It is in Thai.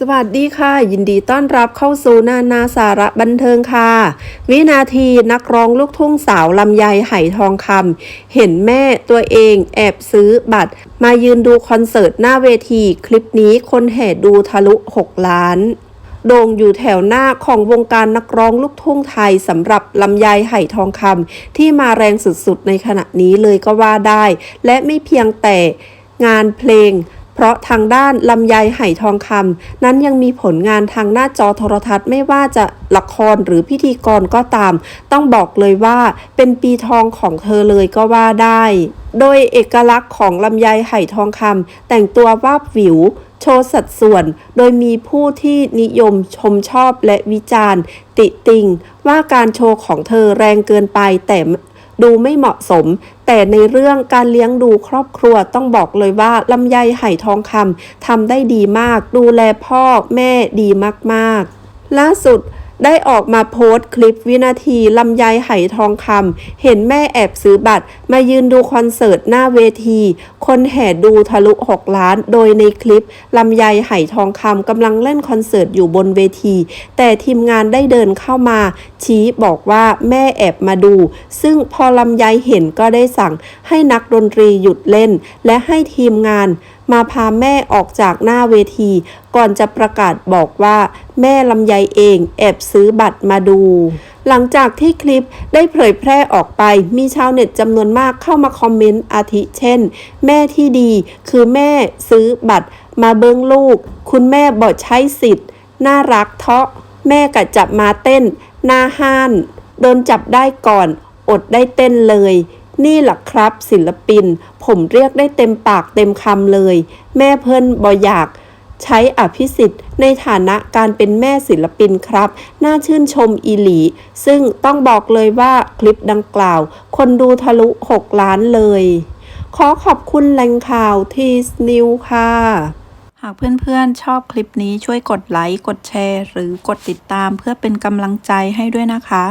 สวัสดีค่ะ ยินดีต้อนรับเข้าสู่นานาสาระบันเทิงค่ะ วินาทีนักร้องลูกทุ่งสาวลำไยไหทองคำเห็นแม่ตัวเองแอบซื้อบัตร มายืนดูคอนเสิร์ตหน้าเวที คลิปนี้คนแห่ดูทะลุ 6 ล้านโด่งอยู่แถวหน้าของวงการนักร้องลูกทุ่งไทยสำหรับลำไยไหทองคำที่มาแรงสุดๆในขณะนี้เลยก็ว่าได้ และไม่เพียงแต่งานเพลง เพราะทางด้านลำไยไหทองคำนั้นยังมีผลงานทางหน้าจอโทรทัศน์ไม่ว่าจะละครหรือพิธีกรก็ตาม ต้องบอกเลยว่าเป็นปีทองของเธอเลยก็ว่าได้ โดยเอกลักษณ์ของลำไยไหทองคำแต่งตัววาบวิวโชว์สัดส่วน โดยมีผู้ที่นิยมชมชอบและวิจารณ์ ติติงว่าการโชว์ของเธอแรงเกินไปแต่ ดูไม่เหมาะสม แต่ในเรื่องการเลี้ยงดูครอบครัวต้องบอกเลยว่าลำไยไห่ทองคำทำได้ดีมาก ดูแลพ่อแม่ดีมากๆ ล่าสุด ได้ออกมาโพสต์คลิปวินาทีลำไยไหทองคำเห็นแม่แอบซื้อบัตร มายืนดูคอนเสิร์ตหน้าเวที คนแห่ดูทะลุ 6 ล้าน โดยในคลิปลำไยไหทองคำกำลังเล่นคอนเสิร์ตอยู่บนเวที แต่ทีมงานได้เดินเข้ามา ชี้บอกว่าแม่แอบมาดู ซึ่งพอลำไยเห็นก็ได้สั่งให้นักดนตรีหยุดเล่น และให้ทีมงาน มาพาแม่ออกจากหน้าเวที ก่อนจะประกาศบอกว่า แม่ลำไยเองแอบซื้อบัตรมาดู หลังจากที่คลิปได้เผยแพร่ออกไป มีชาวเน็ตจำนวนมากเข้ามาคอมเมนต์อาทิเช่น แม่ที่ดีคือแม่ซื้อบัตรมาเบิ้งลูก คุณแม่บอดใช้สิทธิ์ น่ารักเทาะ แม่กะจับมาเต้น หน้าห้าน โดนจับได้ก่อน อดได้เต้นเลย นี่แหละครับศิลปิน ผมเรียกได้เต็มปากเต็มคำเลย แม่เพิ่นบออยาก ใช้อภิสิทธิ์ ในฐานะการเป็นแม่ศิลปินครับ น่าชื่นชมอีหลี ซึ่งต้องบอกเลยว่าคลิปดังกล่าว คนดูทะลุ 6 ล้านเลย ขอขอบคุณแหล่งข่าวทีสนิวค่ะหากเพื่อนๆ ชอบคลิปนี้ช่วยกดไลค์ กดแชร์ หรือกดติดตามเพื่อเป็นกำลังใจให้ด้วยนะคะ